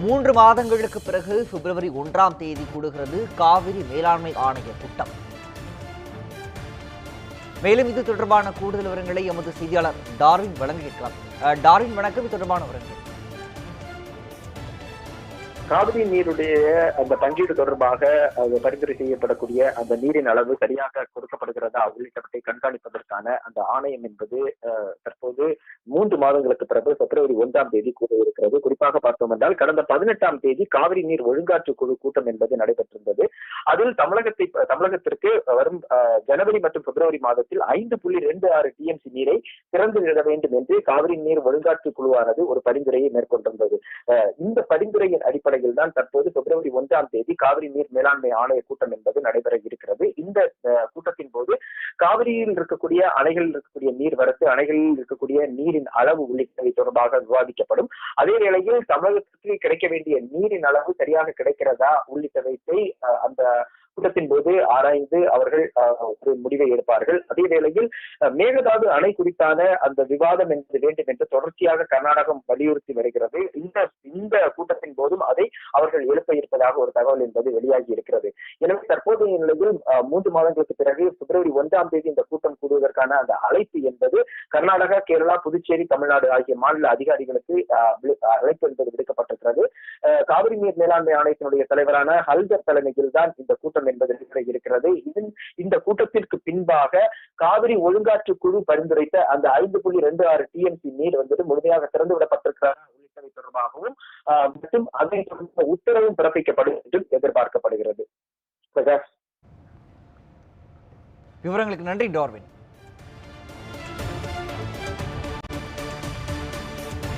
மூன்று மாதங்களுக்கு பிறகு பிப்ரவரி ஒன்றாம் தேதி கூடுகிறது காவிரி மேலாண்மை ஆணைய கூட்டம். மேலும் இது தொடர்பான கூடுதல் விவரங்களை எமது செய்தியாளர் டார்வின் வழங்க கேட்கலாம் அஹ், டார்வின் வணக்கம். இது தொடர்பான விவரங்கள். காவிரி நீருடைய அந்த பங்கீடு தொடர்பாக பரிந்துரை செய்யப்படக்கூடிய அந்த நீரின் அளவு சரியாக கொடுக்கப்படுகிறதா உள்ளிட்டவற்றை கண்காணிப்பதற்கான அந்த ஆணையம் என்பது தற்போது மூன்று மாதங்களுக்கு பிறகு பிப்ரவரி ஒன்றாம் தேதி கூட இருக்கிறது குறிப்பாக பார்த்தோம் என்றால் கடந்த பதினெட்டாம் தேதி காவிரி நீர் ஒழுங்காற்று குழு கூட்டம் என்பது நடைபெற்றிருந்தது. அதில் தமிழகத்தை தமிழகத்திற்கு வரும் ஜனவரி மற்றும் பிப்ரவரி மாதத்தில் ஐந்து புள்ளி ரெண்டு ஆறு டிஎம்சி நீரை திறந்து விட வேண்டும் என்று காவிரி நீர் ஒழுங்காற்று குழுவானது ஒரு பரிந்துரையை மேற்கொண்டிருந்தது. இந்த பரிந்துரையின் அடிப்படையில் தான் தற்போது பிப்ரவரி ஒன்றாம் தேதி காவிரி நீர் மேலாண்மை ஆணைய கூட்டம் என்பது நடைபெற இருக்கிறது. இந்த கூட்டத்தின் போது காவிரியில் இருக்கக்கூடிய அணைகளில் இருக்கக்கூடிய நீர் வரத்து அணைகளில் இருக்கக்கூடிய நீரின் அளவு உள்ளிட்டவை தொடர்பாக விவாதிக்கப்படும். அதே வேளையில் தமிழகத்திற்கு கிடைக்க வேண்டிய நீரின் அளவு சரியாக கிடைக்கிறதா உள்ளிட்டவை அந்த கூட்டத்தின் போது ஆராய்ந்து அவர்கள் ஒரு முடிவை எடுப்பார்கள். அதே வேளையில் மேகதாது அணை குறித்தான அந்த விவாதம் என்பது வேண்டும் என்று தொடர்ச்சியாக கர்நாடகம் வலியுறுத்தி வருகிறது. இந்த இந்த கூட்டத்தின் போதும் அதை அவர்கள் எழுப்ப இருப்பதாக ஒரு தகவல் என்பது வெளியாகி இருக்கிறது. எனவே தற்போதைய நிலையில் மூன்று மாதங்களுக்கு பிறகு பிப்ரவரி ஒன்றாம் தேதி இந்த கூட்டம் கூடுவதற்கான அந்த அழைப்பு என்பது கர்நாடகா கேரளா புதுச்சேரி தமிழ்நாடு ஆகிய மாநில அதிகாரிகளுக்கு அஹ், அழைப்பு என்பது விடுக்கப்பட்டிருக்கிறது. காவிரி நீர் மேலாண்மை ஆணையத்தினுடைய தலைவரான ஹல்தர் தலைமையில் தான் இந்த கூட்டம் என்பது இருக்கிறது. இந்த கூட்டத்திற்கு பின்பாக காவிரி ஒழுங்காற்று குழு பரிந்துரைத்த அந்த ஐந்து புள்ளி ரெண்டு ஆறு டிஎம்சி நீர் வந்துட்டு முழுமையாக திறந்து விடப்பட்டிருக்கிறார் உள்ளிட்டவை தொடர்பாகவும் மற்றும் அதை தொடர்ந்த உத்தரவும் பிறப்பிக்கப்படும் என்றும் எதிர்பார்க்கப்படுகிறது. பிரகாஷ். விவரங்களுக்கு நன்றி டார்வின்.